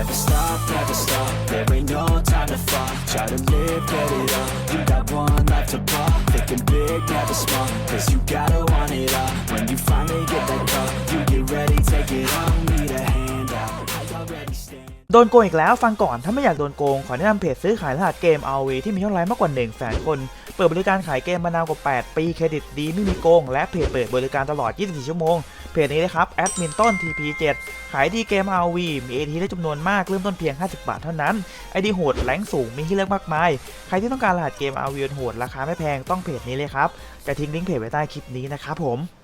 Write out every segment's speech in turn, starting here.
Never stop, never stop. There ain't no time to fall. Try to live, get it up. You got one life to pop. Thinking big, never small. Cause you gotta want it all. When you finally get that call, you get ready, take it on. Need a hand out. I already stand. โดนโกงอีกแล้วฟังก่อนถ้าไม่อยากโดนโกง ขอแนะนำเพจซื้อขายรหัสเกม RV ที่มียอดไลค์มากกว่า1แสนคน เปิดบริการขายเกมมานานกว่า 8 ปีเครดิตดีไม่มีโกง และเพจเปิดบริการตลอด 24 ชั่วโมง เพจนี้นะครับแอดมินต้น TP7 ขายดีเกม RV มี AT ได้จำนวนมากเริ่มต้นเพียง 50 บาทเท่านั้น ID โหดแรงสูงมีให้เลือกมากมาย ใครที่ต้องการรหัสเกม RV โหดราคาไม่แพงต้องเพจนี้เลยครับจะทิ้งลิงก์เพจไว้ใต้คลิปนี้นะครับผม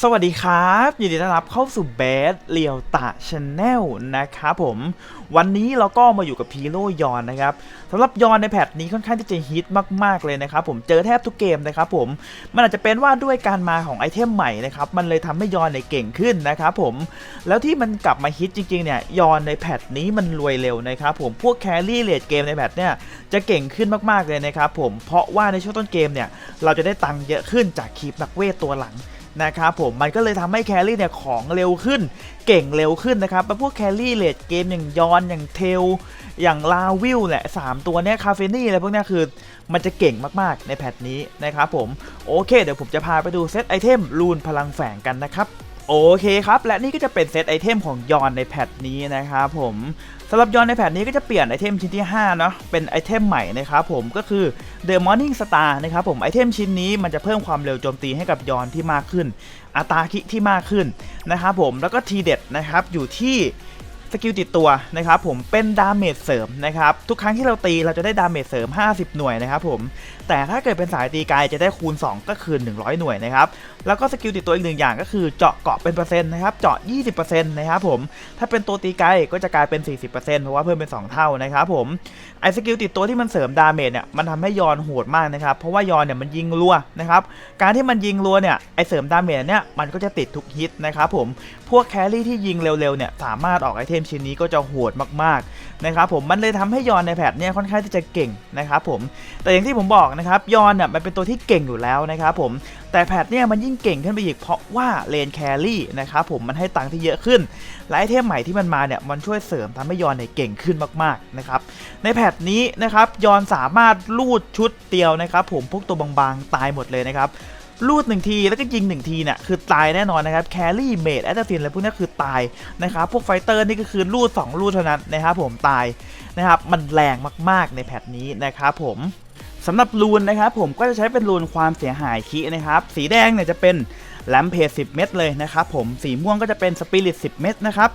สวัสดีครับ ยินดีต้อนรับเข้าสู่เบสเลียวตะชาแนลนะครับผม วันนี้เราก็มาอยู่กับพีโรยอนนะครับสำหรับยอนในแพทนี้ค่อนข้างที่จะฮิตมากๆเลยนะครับผมเจอแทบทุกเกมนะครับผมมันอาจจะเป็นว่าด้วยการมาของไอเทมใหม่นะครับมันเลยทำให้ยอนเนี่ยเก่งขึ้นนะครับผมแล้วที่มันกลับมาฮิตจริงๆเนี่ยยอนในแพทนี้มันรวยเร็วนะครับผมพวกแครี่เลดเกมในแพทเนี่ยจะเก่งขึ้นมากๆเลยนะครับผมเพราะว่าในช่วงต้นเกมเนี่ยเราจะได้ตังค์เยอะขึ้นจากคลิปนักเวทตัวหลัง นะครับผมมันก็เลยทำให้แครี่เนี่ยของเร็วขึ้น เก่งเร็วขึ้นนะครับแล้วพวกแครี่เลดเกมอย่างยอนอย่างเทลอย่างลาวิลแหละ3ตัวเนี้ยคาเฟนี่อะไรพวกเนี้ยคือมันจะเก่งมากๆในแพทนี้นะครับผมโอเค เดี๋ยวผมจะพาไปดูเซตไอเทมรูนพลังแฝงกันนะครับ โอเคครับ และนี่ก็จะเป็นเซตไอเทมของยอนในแพทนี้นะครับผมสำหรับยอนในแพทนี้ก็จะเปลี่ยนไอเทมชิ้นที่5เนาะเป็นไอเทมใหม่นะครับผมก็คือ The Morning Star นะครับผมไอเทมชิ้นนี้มันจะเพิ่มความเร็วโจมตีให้กับยอนที่มากขึ้น อัตราคิที่มากขึ้นนะครับผมแล้วก็ทีเด็ดนะครับอยู่ที่สกิลติดตัวนะครับผมเป็นดาเมจเสริมนะครับทุกครั้งที่เราตีเราจะได้ดาเมจเสริม 50 หน่วยนะครับผมแต่ถ้าเกิดเป็นสายตีไกลจะได้คูณ 2 ก็คือ 100 หน่วยนะครับ แล้วก็สกิลติดตัวอีกหนึ่งอย่างก็คือเจาะเกาะเป็นเปอร์เซ็นต์นะครับ เจาะ 20%นะครับผม ถ้าเป็นตัวตีไกลก็จะกลายเป็น 40%เพราะว่าเพิ่มเป็น 2 เท่านะครับผม ไอสกิลติดตัวที่มันเสริมดาเมจเนี่ย มันทำให้ยอนโหดมากนะครับ เพราะว่ายอนเนี่ยมันยิงรัวนะครับ การที่มันยิงรัวเนี่ย ไอเสริมดาเมจเนี่ย มันก็จะติดทุกฮิตนะครับผม พวกแครี่ที่ยิงเร็วๆเนี่ย สามารถออกไอเทมชิ้นนี้ก็จะโหดมากๆ นะครับผมมันเลยทำให้ยอนในแพทเนี่ยค่อนข้างที่จะเก่งนะครับผมแต่อย่างที่ผมบอกนะครับยอนเนี่ยมันเป็นตัวที่เก่งอยู่แล้วนะครับผมแต่แพทเนี่ยมันยิ่งเก่งขึ้นไปอีกเพราะว่าเลนแครี่นะครับผมมันให้ตังค์ที่เยอะขึ้นและไอเทมใหม่ที่มันมาเนี่ยมันช่วยเสริมทำให้ยอนเนี่ยเก่งขึ้นมากๆนะครับในแพทนี้นะครับยอนสามารถลูดชุดเดียวนะครับผมพวกตัวบางๆตายหมดเลยนะครับ ลูดหนึ่งทีแล้วก็ยิงหนึ่งทีเนี่ยคือตายแน่นอนนะครับแครี่เมดแอตตินอะไรพวกนี้คือตายนะครับพวกไฟเตอร์นี่ก็คือลูด2ลูดเท่านั้นนะครับผมตายนะครับมันแรงมากๆในแพทนี้นะครับผมสำหรับรูนนะครับผมก็จะใช้เป็นรูนความเสียหายคีนะครับสีแดงเนี่ยจะเป็นแลมเพจ10 เม็ดเลยนะครับผมสีม่วงก็จะเป็นสปิริต10 เม็ดนะครับ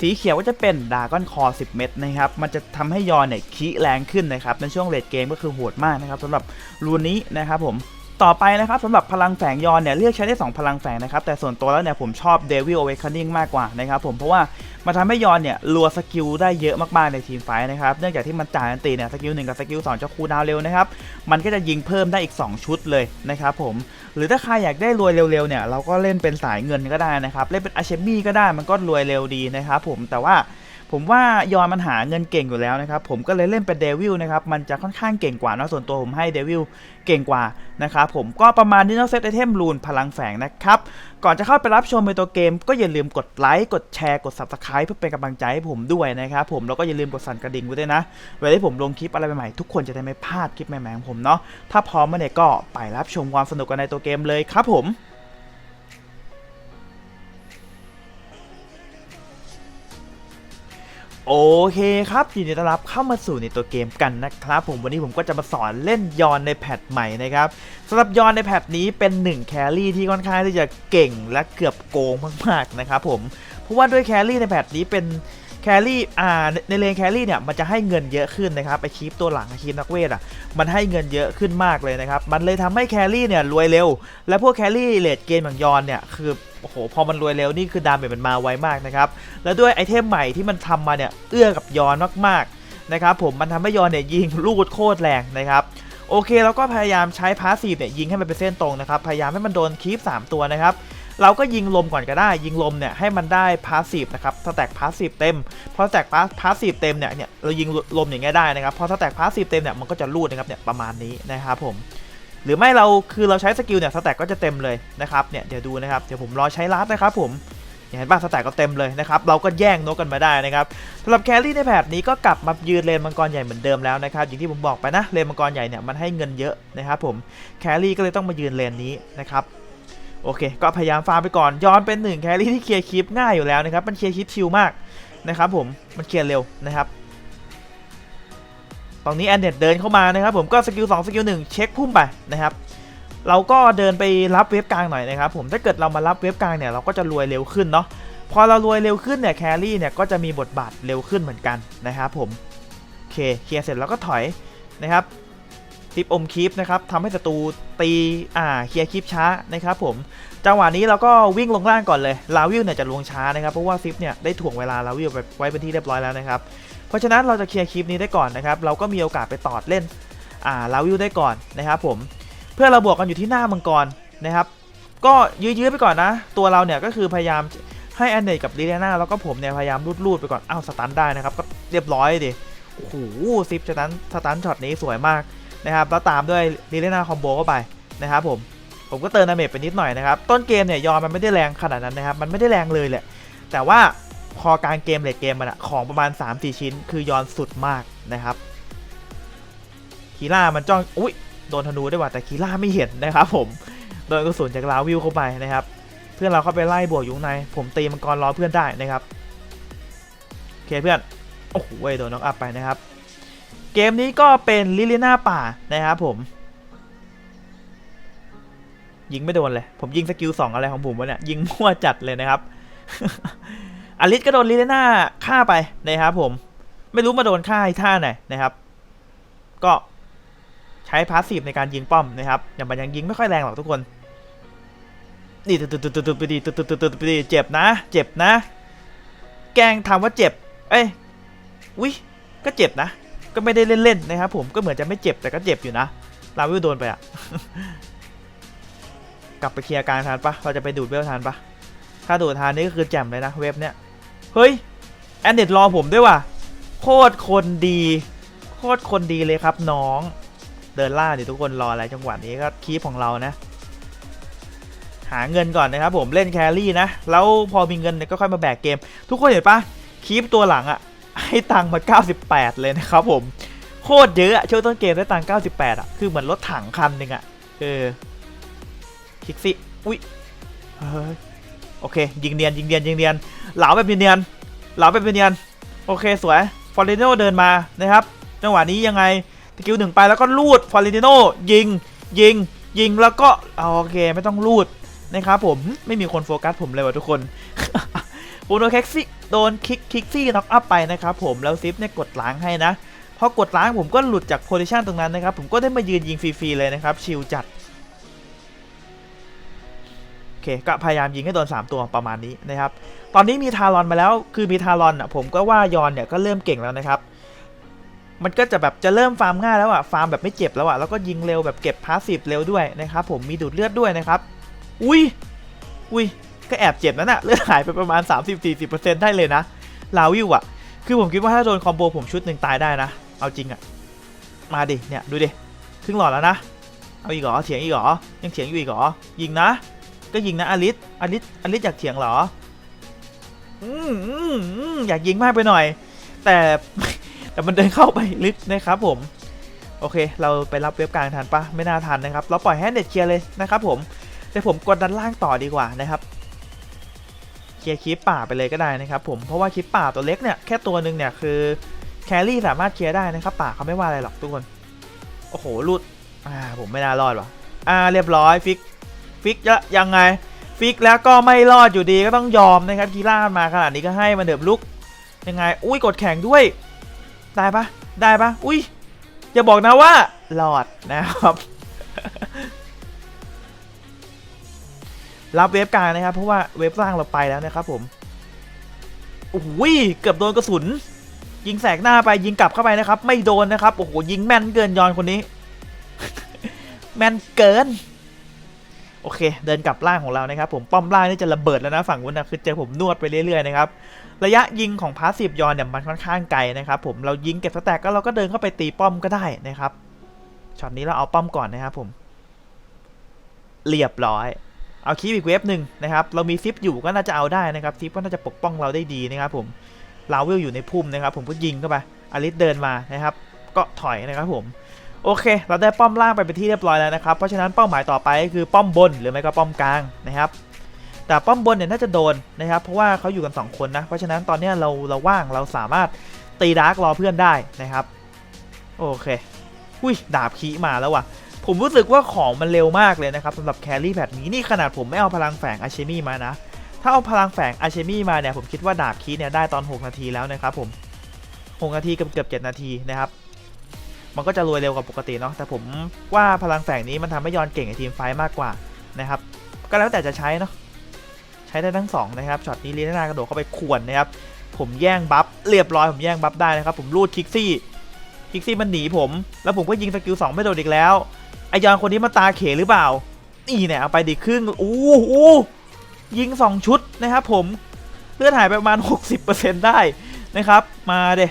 สีเขียวก็จะเป็นดาก้อนคอ 10 เม็ดนะครับ มันจะทำให้ยอนเนี่ยคีแรงขึ้นนะครับ ในช่วงเลดเกมก็คือโหดมากนะครับสำหรับรูนนี้นะครับผม ต่อไปนะครับสำหรับพลังแฝงยอนเนี่ยเรียกใช้ได้ 2 พลังแฝงนะครับ แต่ส่วนตัวแล้วเนี่ยผมชอบ Devil Awakening มากกว่านะครับผมเพราะว่ามันทำให้ยอนเนี่ยรัวสกิลได้เยอะมากๆในทีมไฟนะครับ เนื่องจากที่มันจ่ายอันตีเนี่ยสกิลหนึ่งกับสกิลสองจะคูดาวเร็วนะครับ มันก็จะยิงเพิ่มได้อีก 2 ชุดเลยนะครับผมหรือถ้าใครอยากได้รวยเร็วๆเนี่ยเราก็เล่นเป็นสายเงินก็ได้นะครับเล่นเป็นอาเชมี่ก็ได้มันก็รวยเร็วดีนะครับผมแต่ว่า ผมว่ายอนมันหาเงินเก่งอยู่แล้วนะครับ ผมก็เลยเล่นเป็นเดวิลนะครับมันจะค่อนข้างเก่งกว่าเนะส่วนตัวผมให้เดวิลเก่งกว่านะครับผมก็ประมาณนี้เนะเซตไอเทมรูนพลังแฝงนะครับ ก่อนจะเข้าไปรับชมในตัวเกม ก็อย่าลืมกดไลค์กดแชร์กด subscribe เพื่อเป็นกำลังใจให้ผมด้วยนะครับผมแล้วก็อย่าลืมกดสั่นกระดิ่งไว้ด้วยนะเวลาที่ผมลงคลิปอะไรใหม่ๆทุกคนจะได้ไม่พลาดคลิปใหม่ๆของผมเนาะถ้าพร้อมเมื่อไหร่ก็ไปรับชมความสนุกกันในตัวเกมเลยครับผม โอเคครับยินดีต้อนรับเข้ามาสู่ในตัวเกมกันนะครับ ผมวันนี้ผมก็จะมาสอนเล่นยอนในแพทใหม่นะครับสำหรับยอนในแพทนี้เป็น1แครี่ที่ค่อนข้างที่จะเก่งและเกือบโกงมากๆนะครับผมเพราะว่าด้วยแครี่ในแพทนี้เป็น แครี่อ่าในเลนแครี่เนี่ยมันจะให้เงินเยอะขึ้นนะครับไอคีปตัวหลังไอคีปนักเวทอะมันให้เงินเยอะขึ้นมากเลยนะครับมันเลยทำให้แครี่เนี่ยรวยเร็ว และพวกแครี่เลดเกมอย่างยอนเนี่ยคือโอ้โหพอมันรวยเร็วนี่คือดาเมจมันมาไวมากนะครับแล้วด้วยไอเทมใหม่ที่มันทำมาเนี่ยเอื้อกับยอนมากๆนะครับผมมันทำให้ยอนเนี่ยยิงลูดโคตรแรงนะครับโอเคเราก็พยายามใช้พาสซีฟเนี่ยยิงให้มันเป็นเส้นตรงนะครับพยายามให้มันโดนคีฟ3ตัวนะครับ เราก็ยิงลมก่อนก็ได้ ยิงลมเนี่ยให้มันได้พาสซีฟนะครับสแต็กพาสซีฟเต็มพอสแต็กพาสซีฟเต็มเนี่ยเนี่ยเรายิงลมอย่างเงี้ยได้นะครับพอสแต็กพาสซีฟเต็มเนี่ยมันก็จะลูดนะครับเนี่ยประมาณนี้นะครับผมหรือไม่เราคือเราใช้สกิลเนี่ยสแต็กก็จะเต็มเลยนะครับเนี่ยเดี๋ยวดูนะครับเดี๋ยวผมรอใช้ลัดนะครับผมเห็นป่ะสแต็กก็เต็มเลยนะครับเราก็แย่งนกกันมาได้นะครับสำหรับแครี่ในแผนนี้ก็กลับมายืนเลนมังกรใหญ่เหมือนเดิมแล้วนะครับอย่างที่ผมบอกไปนะเลนมังกรใหญ่เนี่ยมันให้เงินเยอะนะครับผมแครี่ก็เลยต้องมายืนเลนนี้นะครับ โอเค ก็พยายามฟาร์มไปก่อน ย้อนเป็นหนึ่งแครี่ที่เคลียร์คลิปง่ายอยู่แล้วนะครับ มันเคลียร์คลิปชิลมากนะครับผม มันเคลียร์เร็วนะครับตรงนี้แอนเดดเดินเข้ามานะครับผมก็สกิล2สกิล1เช็คพุ่มไปนะครับ เราก็เดินไปรับเว็บกลางหน่อยนะครับผม ถ้าเกิดเรามารับเว็บกลางเนี่ยเราก็จะรวยเร็วขึ้นเนาะ พอเรารวยเร็วขึ้นเนี่ยแครี่เนี่ยก็จะมีบทบาทเร็วขึ้นเหมือนกันนะครับผม โอเค เคลียร์เสร็จแล้วก็ถอยนะครับ ทิปอมคีปนะครับทำให้ศัตรูตีอ่าเคลียร์คีปช้านะครับผมจังหวะนี้เราก็วิ่งลงล่างก่อนเลยลาวิลเนี่ยจะลงช้านะครับเพราะว่าซิปเนี่ยได้ถ่วงเวลาลาวิลไปไว้เป็นที่เรียบร้อยแล้วนะครับเพราะฉะนั้นเราจะเคลียร์คลิปนี้ได้ก่อนนะครับเราก็มีโอกาสไปตอดเล่นอ่าลาวิวได้ก่อนนะครับผมเพื่อเราบวกกันอยู่ที่หน้ามังกรนะครับก็ยื้อๆไปก่อนนะ ตัวเราเนี่ยก็คือพยายามให้แอนเนตกับลีเลียนาแล้วก็ผมเนี่ยพยายามรูดๆไปก่อนอ้าวสตันได้นะครับก็เรียบร้อยดิโอ้โหซิปสตันสตันช็อตนี้สวยมาก นะครับแล้วตามด้วยลีเลนาคอมโบเข้าไปนะครับผมผมก็เติมดาเมจไปนิดหน่อยนะครับ ต้นเกมเนี่ยยอมมันไม่ได้แรงขนาดนั้นนะครับ มันไม่ได้แรงเลยแหละ แต่ว่าพอกางเกมเลดเกมมันอะของประมาณ 3-4 ชิ้น คือยอนสุดมากนะครับคีล่ามันจ้องอุ้ยโดนธนูได้วยว่ะแต่คีล่าไม่เห็นนะครับผมโดนกระสุนจากลาวิวเข้าไปนะครับ เพื่อนเราเข้าไปไล่บวกอยุงใน ผมตีมังกรรอเพื่อนได้นะครับโอเคเพื่อนโอ้โหเว้ยโดนน็อกอัพไปนะครับ เกมนี้ก็เป็นลิลิน่าป่านะครับผม ยิงไม่โดนเลย ผมยิงสกิลสองอะไรของผมวะเนี่ยยิงมั่วจัดเลยนะครับอลิสก็โดนลิเลน่าฆ่าไปนะครับผม ไม่รู้มาโดนฆ่าท่าไหนนะครับ ก็ใช้พาสซีฟในการยิงป้อมนะครับอย่างมันยังยิงไม่ค่อยแรงหรอกทุกคนนี่ตุดตุดตุดตุดไปดีตุดตุดตุดตุดไปดีเจ็บนะ เจ็บนะ แกล้งทำว่าเจ็บ เอ้ยวิก็เจ็บนะ ก็ไม่ได้เล่นๆนะครับผมก็เหมือนจะไม่เจ็บแต่ก็เจ็บอยู่นะลาวิวโดนไปอะกลับไปเคลียร์การทันปะเราจะไปดูดเวลทันปะถ้าดูดทานนี่ก็คือแจ่มเลยนะเว็บเนี้ยเฮ้ยแอนเดดรอผมด้วยว่ะโคตรคนดีโคตรคนดีเลยครับน้องเดินล่าดิทุกคนรออะไรจังหวะนี้ก็คีปของเรานะ หาเงินก่อนนะครับผมเล่นแครี่นะ แล้วพอมีเงินเนี่ยก็ค่อยมาแบกเกม ทุกคนเห็นปะคีปตัวหลังอะ ให้ตังค์มา 98 เลยนะครับผม โคตรเยอะอะช่วงต้นเกมได้ตังค์98อะคือเหมือนรถถังคันหนึ่งอะเออคิกซี่อุ้ยเฮ้ยโอเค ยิงเนียนยิงเนียนยิงเนียนเหลาแบบเนียนเหลาแบบเนียนโอเคสวยฟอร์เรนโนเดินมานะครับจังหวะนี้ยังไงสกิลหนึ่งไปแล้วก็ลูดฟอร์เรนโนยิงยิงยิงแล้วก็โอเคไม่ต้องลูดนะครับผมไม่มีคนโฟกัสผมเลยว่ะทุกคน ปูโนแค็กซี่โดนคิกคิกซี่น็อกอัพไปนะครับผมแล้วซิฟเนี่ยกดล้างให้นะพอกดล้างผมก็หลุดจากโพซิชันตรงนั้นนะครับผมก็ได้มายืนยิงฟรีๆเลยนะครับชิลจัดโอเคก็พยายามยิงให้โดน 3 ตัวประมาณนี้นะครับตอนนี้มีทารอนมาแล้วคือมีทารอนอะผมก็ว่ายอนเนี่ยก็เริ่มเก่งแล้วนะครับมันก็จะแบบจะเริ่มฟาร์มง่ายแล้วอะฟาร์มแบบไม่เจ็บแล้วอะแล้วก็ยิงเร็วแบบเก็บพาสซีฟเร็วด้วยนะครับผมมีดูดเลือดด้วยนะครับ อุ้ยอุ้ย ก็แอบเจ็บนั่นน่ะเลือดหายไปประมาณ 30-40%ได้เลยนะลาวิวอะคือผมคิดว่าถ้าโดนคอมโบผมชุดหนึ่งตายได้นะ เอาจริงอะมาดิเนี่ยดูดิครึ่งหลอดแล้วนะเอาอีกเหรอเถียงอีกเหรอยังเถียงอยู่อีกเหรอยิงนะ ก็ยิงนะอลิสอลิสอลิสอยากเถียงเหรออืมอืมอืมอยากยิงมากไปหน่อย แต่แต่มันเดินเข้าไปลึกนะครับผมโอเค เราไปรับเว็บกลางทันปะไม่น่าทันนะครับ เราปล่อยให้เน็ตเคลียร์เลยนะครับผมแต่ผมกดดันล่างต่อดีกว่านะครับ เคลียร์คลิปป่าไปเลยก็ได้นะครับผมเพราะว่าคลิปป่าตัวเล็กเนี่ยแค่ตัวหนึ่งเนี่ยคือแครี่สามารถเคลียร์ได้นะครับป่าเขาไม่ว่าอะไรหรอกทุกคนโอ้โหลุดอ่าผมไม่น่ารอดว่ะอ่าเรียบร้อยฟิกฟิกจะยังไงฟิกแล้วก็ไม่รอดอยู่ดีก็ต้องยอมนะครับกีล่ามาขนาดนี้ก็ให้มันเดือบลุกยังไง อุ้ยกดแข่งด้วยได้ปะได้ปะอุ้ยอย่าบอกนะว่ารอดนะครับ รับเวฟกลางนะครับ เพราะว่าเวฟล่างเราไปแล้วนะครับผมโอ้ยเกือบโดนกระสุน ยิงแสกหน้าไปยิงกลับเข้าไปนะครับ ไม่โดนนะครับโอ้โหยิงแม่นเกินยอนคนนี้ แม่นเกิน โอเค เดินกลับล่างของเรานะครับ ผมป้อมล่างนี่จะระเบิดแล้วนะฝั่งนู้นนะคือเจอผมนวดไปเรื่อยๆนะครับระยะยิงของพาสซีฟยอนเนี่ยมันค่อนข้างไกลนะครับ ผมเรายิงเก็บสแต็กก็เราก็เดินเข้าไปตีป้อมก็ได้นะครับช็อตนี้เราเอาป้อมก่อนนะครับผม เรียบร้อย เอาคีบอีกเวฟหนึ่งนะครับ เรามีซิปอยู่ก็น่าจะเอาได้นะครับซิปก็น่าจะปกป้องเราได้ดีนะครับผมลาวิลอยู่ในพุ่มนะครับ ผมก็ยิงเข้าไปอลิสเดินมานะครับ ก็ถอยนะครับผมโอเค เราได้ป้อมล่างไปเป็นที่เรียบร้อยแล้วนะครับ เพราะฉะนั้นเป้าหมายต่อไปก็คือป้อมบนหรือไม่ก็ป้อมกลางนะครับ แต่ป้อมบนเนี่ยน่าจะโดนนะครับ เพราะว่าเขาอยู่กัน 2 คนนะ เพราะฉะนั้นตอนนี้เราเราว่างเราสามารถตีดาร์กรอเพื่อนได้นะครับ โอเค อุ้ยดาบคีมาแล้วว่ะ ผมรู้สึกว่าของมันเร็วมากเลยนะครับสำหรับแครี่แบบนี้นี่ขนาดผมไม่เอาพลังแฝงอาเชมี่มานะ ถ้าเอาพลังแฝงอาเชมี่มาเนี่ยผมคิดว่าดาบคีเนี่ยได้ตอน 6 นาทีแล้วนะครับผม6นาทีกับเกือบ7นาทีนะครับมันก็จะรวยเร็วกว่าปกติเนาะแต่ผมว่าพลังแฝงนี้มันทำให้ยอนเก่งในทีมไฟมากกว่านะครับก็แล้วแต่จะใช้เนาะใช้ได้ทั้งสองนะครับช็อตนี้ลีน่ากระโดดเข้าไปข่วนนะครับผมแย่งบัฟเรียบร้อยผมแย่งบัฟได้นะครับผมรูดคิกซี่คิกซี่มันหนีผม แล้วผมก็ยิงสกิลสองไม่โดนอีกแล้ว ไอยอนคนนี้มาตาเขหรือเปล่า นี่เนี่ยเอาไปดิครึ่งอู้หูยิง 2 ชุดนะครับผมเลือดหายไปประมาณ 60%ได้นะครับ มาเด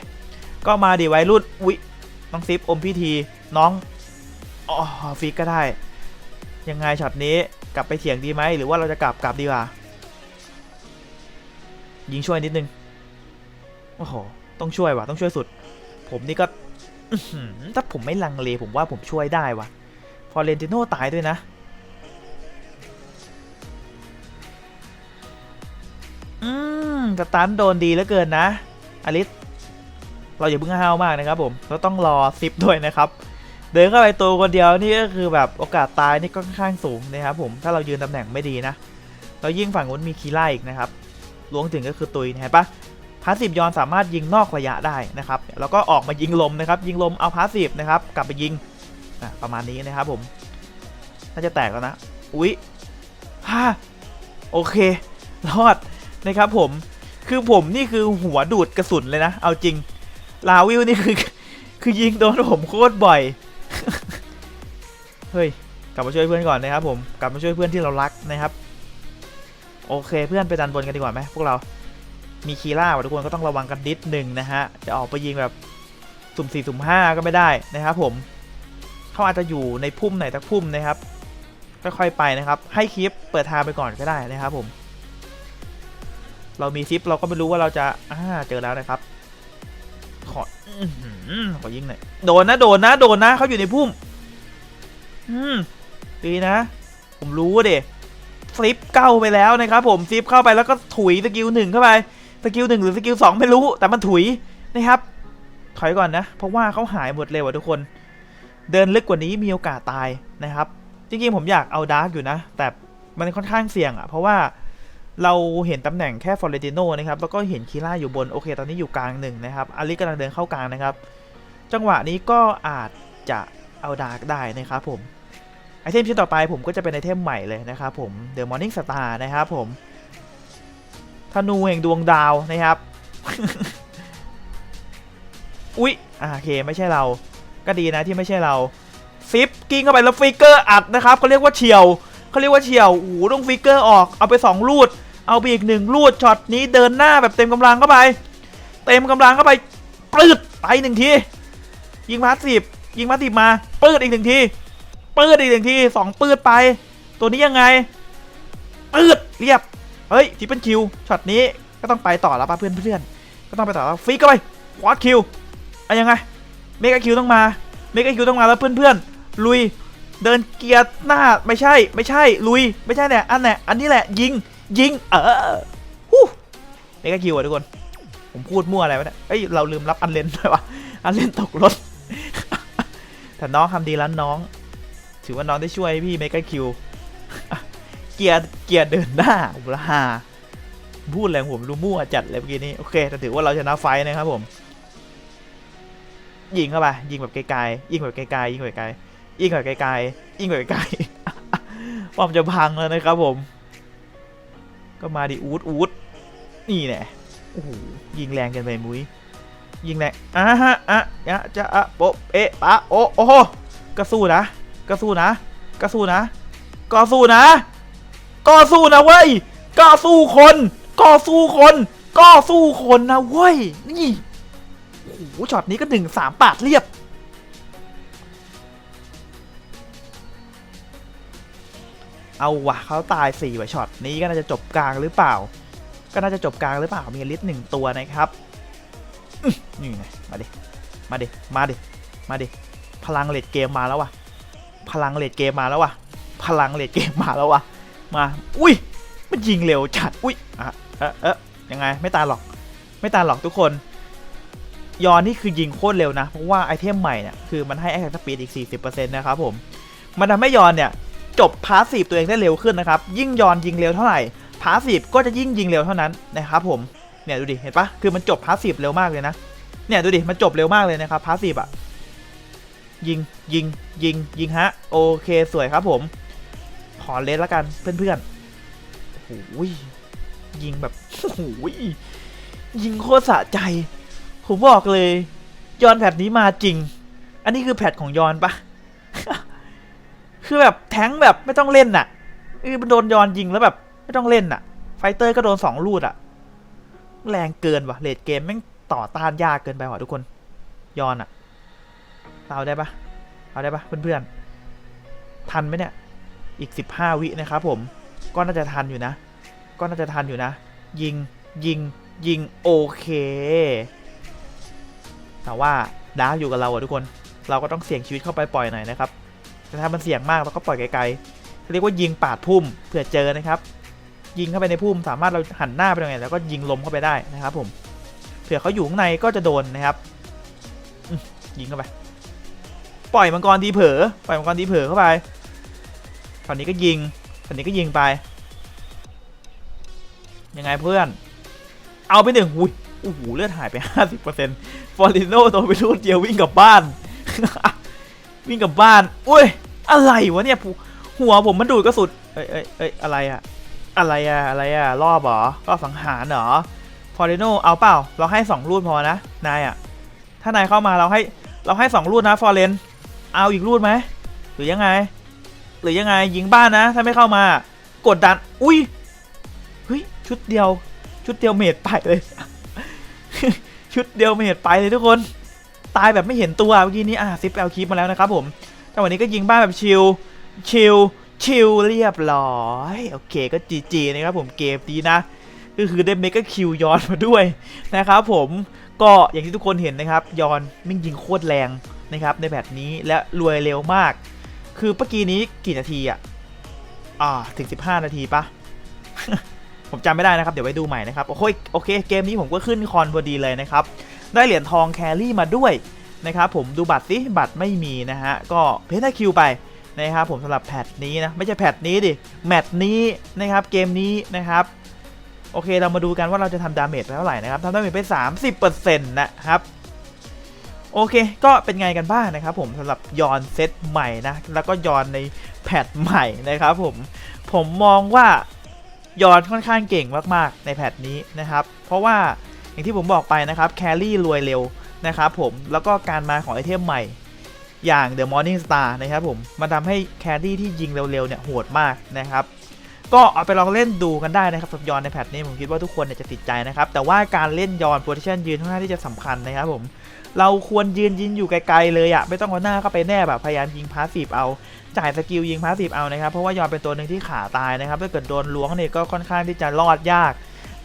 ก็มาดิไวรุ่นอุ๊ยน้องซิปอมพิธีน้องอ๋อฟิกก็ได้ ยังไงช็อตนี้กลับไปเถียงดีไหมหรือว่าเราจะกลับกลับดีกว่ายิงช่วยนิดนึงโอ้โหต้องช่วยว่ะต้องช่วยสุด ผมนี่ก็ถ้าผมไม่ลังเลผมว่าผมช่วยได้ว่ะ ฟอร์เรนติโน่ตายด้วยนะ อืมสตันโดนดีเหลือเกินนะ อลิส เราอย่าเพิ่งห้าวมากนะครับผม เราต้องรอซิปด้วยนะครับ เดินเข้าไปตัวคนเดียวนี่ก็คือแบบโอกาสตายนี่ก็ค่อนข้างสูงนะครับผม ถ้าเรายืนตำแหน่งไม่ดีนะ เรายิ่งฝั่งนู้นมีคีล่อีกนะครับล้วงถึงก็คือตุยเห็นปะพาสซีฟยอนสามารถยิงนอกระยะได้นะครับ แล้วก็ออกมายิงลมนะครับ ยิงลมเอาพาสซีฟนะครับ กลับไปยิง อะประมาณนี้นะครับผม น่าจะแตกแล้วนะ อุ๊ยฮ่าโอเค รอดนะครับผม คือผมนี่คือหัวดูดกระสุนเลยนะ เอาจริง ลาวิลนี่คือ คือยิงโดนผมโคตรบ่อย เฮ้ย กลับมาช่วยเพื่อนก่อนนะครับผม กลับมาช่วยเพื่อนที่เรารักนะครับ โอเค เพื่อนไปดันบนกันดีกว่าไหมพวกเรา มีคีล่าทุกคนก็ต้องระวังกันนิดหนึ่งนะฮะ จะออกไปยิงแบบสุ่มสี่สุ่มห้าก็ไม่ได้นะครับผม เขาอาจจะอยู่ในพุ่มไหนสักพุ่มนะครับ ค่อยๆไปนะครับ ให้คลิปเปิดทางไปก่อนก็ได้นะครับผม เรามีซิปเราก็ไม่รู้ว่าเราจะอ่าเจอแล้วนะครับ ขออื้อหือขอยิงหน่อยโดนนะโดนนะโดนนะเขาอยู่ในพุ่ม อืมดีนะ ผมรู้เด็ซิปเก้าไปแล้วนะครับผมซิปเข้าไปแล้วก็ถุยสกิลหนึ่งเข้าไปสกิลหนึ่งหรือสกิลสองไม่รู้ แต่มันถุยนะครับ ถอยก่อนนะ เพราะว่าเขาหายหมดเลยว่ะทุกคน เดินลึกกว่านี้มีโอกาสตายนะครับ จริงๆผมอยากเอาดาร์กอยู่นะ แต่มันค่อนข้างเสี่ยงอะ่ะ เพราะว่าเราเห็นตำแหน่งแค่ฟอร์เรติโนนะครับ แล้วก็เห็นคีล่าอยู่บน โอเค ตอนนี้อยู่กลางหนึ่งนะครับ อาริกำลังเดินเข้ากลางนะครับ จังหวะนี้ก็อาจจะเอาดาร์กได้นะครับผม ไอเทมชิ้นต่อไปผมก็จะเป็นไอเทมใหม่เลยนะครับผม The Morning Star นะครับผม ธนูแห่งดวงดาวนะครับ อุ๊ยอ่าโอเค ไม่ใช่เรา ก็ดีนะที่ไม่ใช่เราฟิปกิ้งเข้าไปแล้วฟิกเกอร์อัดนะครับเขาเรียกว่าเฉียวเขาเรียกว่าเฉียวโอ้โหต้องฟิกเกอร์ออกเอาไปสองลูด เอาไปอีกหนึ่งลูดช็อตนี้เดินหน้าแบบเต็มกำลังเข้าไป เต็มกำลังเข้าไปปืดไปหนึ่งทียิงพาสซีฟยิงพาสซีฟมาปืดอีกหนึ่งทีปืดอีกหนึ่งทีสองปืดไป ตัวนี้ยังไงปืดเรียบเฮ้ยทิปเปิลคิวช็อตนี้ก็ต้องไปต่อแล้วป่ะเพื่อนเพื่อนก็ต้องไปต่อแล้วฟิกเข้าไปควอดคิวอะยังไง เมกาคิวต้องมา เมกาคิวต้องมาแล้วเพื่อนๆ ลุย เดินเกียร์หน้าไม่ใช่ ไม่ใช่ ลุย ไม่ใช่เนี่ยอันเนี้ยอันนี้แหละยิง ยิง เออฮู้เมกาคิวอะทุกคน ผมพูดมั่วอะไรวะเนี่ย เอ้ย เราลืมรับอันเลนด้วยวะอันเลนตกรถ แต่น้องทำดีแล้วน้อง ถือว่าน้องได้ช่วยพี่เมกาคิว เกียร์ เกียร์เดินหน้าผมละฮาพูดแรงผมรู้มั่วจัดเลยเมื่อกี้นี้ โอเคแต่ถือว่าเราชนะไฟนะครับผม ยิงเข้าไปยิงแบบไกลๆยิงแบบไกลๆยิงแบบไกลๆยิงแบบไกลๆยิงแบบไกลๆป้อมจะพังแล้วนะครับผม ก็มาดิอูดอูดนี่แน่โอ้โหยิงแรงกันไปมุ้ยยิงแรงอะฮะอะยะจะอะโปเอะปะโอโอ้โหก็สู้นะก็สู้นะก็สู้นะก็สู้นะก็สู้นะเว้ยก็สู้คนก็สู้คนก็สู้คนนะเว้ยนี่ หช็อตนี้ก็หนึ่งสามปาดเรียบ เอาวะเขาตาย4ว่ะช็อตนี้ก็น่าจะจบกลางหรือเปล่า ก็น่าจะจบกลางหรือเปล่ามีลิสหนึ่งตัวนะครับนี่ไงมาดิมาดิมาดิมาดิพลังเลดเกมมาแล้ววะพลังเลดเกมมาแล้ววะพลังเลดเกมมาแล้ววะมาอุ้ยมันยิงเร็วจัดอุ้ยอะเอะเอะยังไงไม่ตายหรอก ไม่ตายหรอกทุกคน ยอนนี่คือยิงโคตรเร็วนะ เพราะว่าไอเทมใหม่เนี่ยคือมันให้แอคชั่นสปีดอีก 40%นะครับผม มันทำให้ยอนเนี่ยจบพาสซีฟตัวเองได้เร็วขึ้นนะครับ ยิ่งยอนยิงเร็วเท่าไหร่พาสซีฟก็จะยิ่งยิงเร็วเท่านั้นนะครับผม เนี่ยดูดิ เห็นปะคือมันจบพาสซีฟเร็วมากเลยนะ เนี่ยดูดิ มันจบเร็วมากเลยนะครับพาสซีฟอะยิงยิงยิงยิงฮะ โอเคสวยครับผม ขอเลสล้วกันเพื่อนๆโอ้โหยิงแบบโอ้โหยิงโคตรสะใจ ผมบอกเลยยอนแพทนี้มาจริง อันนี้คือแพทของยอนปะคือแบบแทงแบบไม่ต้องเล่นน่ะเออมันโดนยอนยิงแล้วแบบไม่ต้องเล่นน่ะ ไฟเตอร์ก็โดนสองลูดอะ แรงเกินว่ะเลดเกมแม่งต่อต้านยากเกินไปว่ะทุกคน ยอนอะ เอาได้ปะเอาได้ปะเพื่อนๆ ทันไหมเนี่ย อีกสิบห้าวินะครับผม ก็น่าจะทันอยู่นะ ก็น่าจะทันอยู่นะ ยิงยิงยิงโอเค แต่ว่าดาร์กอยู่กับเราอะทุกคน เราก็ต้องเสี่ยงชีวิตเข้าไปปล่อยหน่อยนะครับแต่ถ้ามันเสี่ยงมากเราก็ปล่อยไกลๆเรียกว่ายิงปาดพุ่มเผื่อเจอนะครับ ยิงเข้าไปในพุ่มสามารถเราหันหน้าไปตรงไหนแล้วก็ยิงลมเข้าไปได้นะครับ ผมเผื่อเขาอยู่ข้างในก็จะโดนนะครับยิงเข้าไป ปล่อยมังกรดีเผลอปล่อยมังกรดีเผลอเข้าไปฝั่งนี้ก็ยิงฝั่งนี้ก็ยิงไปยังไงเพื่อน เอาไปหนึ่งอุ้ย โอ้โหเลือดหายไป 50%ฟอร์ติโนโดนไปรูดเดียววิ่งกลับบ้าน วิ่งกลับบ้านอุ้ยอะไรวะเนี่ยหัวผมมันดูดกระสุนเอ้ยเอ้ยเอ้ยอะไรอะอะไรอะอะไรอะรอบเหรอรอบสังหารเหรอฟอร์เรโนเอาเปล่า เราให้สองรูดพอนะนายอะถ้านายเข้ามาเราให้เราให้สองรูดนะฟอร์เรนเอาอีกรูดไหมหรือยังไง หรือยังไงยิงบ้านนะ ถ้าไม่เข้ามากดดัน อุ้ยเฮ้ยชุดเดียว ชุดเดียวเมดไปเลย ชุดเดียวไม่เมดไปเลยทุกคน ตายแบบไม่เห็นตัวเมื่อกี้นี้อะซิปเอาคลิปมาแล้วนะครับผมแต่วันนี้ก็ยิงบ้านแบบชิลชิลชิลเรียบร้อยโอเคก็จีจีนะครับผมเกมนี้นะก็คือได้เมกะคิวย้อนมาด้วยนะครับผมก็อย่างที่ทุกคนเห็นนะครับย้อนมิ่งยิงโคตรแรงนะครับในแบบนี้และรวยเร็วมาก คือเมื่อกี้นี้กี่นาทีอะอ่าถึง 15 นาทีปะ ผมจำไม่ได้นะครับ เดี๋ยวไว้ดูใหม่นะครับ โอเคโอเค เกมนี้ผมก็ขึ้นคอนพอดีเลยนะครับ ได้เหรียญทองแครี่มาด้วยนะครับผมดูบัตรสิบัตรไม่มีนะฮะ ก็เพชรคิวไปนะครับผมสำหรับแพทนี้นะ ไม่ใช่แพทนี้ดิ แมตช์นี้นะครับ เกมนี้นะครับ โอเค เรามาดูกันว่าเราจะทำดาเมจไปเท่าไหร่นะครับทำดาเมจไป 30%นะครับโอเค ก็เป็นไงกันบ้างนะครับผมสำหรับยอนเซตใหม่นะ แล้วก็ยอนในแพทใหม่นะครับผม ผมมองว่า ยอนค่อนข้างเก่งมากๆในแพทนี้นะครับ เพราะว่าอย่างที่ผมบอกไปนะครับแครี่รวยเร็วนะครับผมแล้วก็การมาของไอเทมใหม่อย่าง The Morning Star นะครับผมมันทำให้แครี่ที่ยิงเร็วๆเนี่ยโหดมากนะครับ ก็เอาไปลองเล่นดูกันได้นะครับสำหรับยอนในแพทนี้ผมคิดว่าทุกคนเนี่ยจะติดใจนะครับ แต่ว่าการเล่นยอนโพซิชันยืนค่อนข้างที่จะสำคัญนะครับผม เราควรยืนยิงอยู่ไกลๆเลยอะไม่ต้องเอาหน้าเข้าไปแนบแบบพยายามยิงพาสซีฟเอา จ่ายสกิลยิงพาสซีฟเอานะครับเพราะว่ายอนเป็นตัวหนึ่งที่ขาตายนะครับถ้าเกิดโดนล้วงเนี่ยก็ค่อนข้างที่จะรอดยาก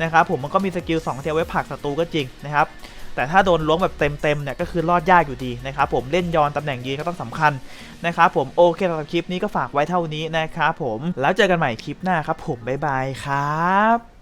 นะครับผมมันก็มีสกิล2เทียไว้ผลักศัตรูก็จริงนะครับแต่ถ้าโดนล้วงแบบเต็มๆเนี่ยก็คือรอดยากอยู่ดีนะครับผมเล่นยอนตำแหน่งยืนก็ต้องสำคัญนะครับผมโอเคสำหรับคลิปนี้ก็ฝากไว้เท่านี้นะครับผมแล้วเจอกันใหม่คลิปหน้าครับผมบ๊ายบายครับ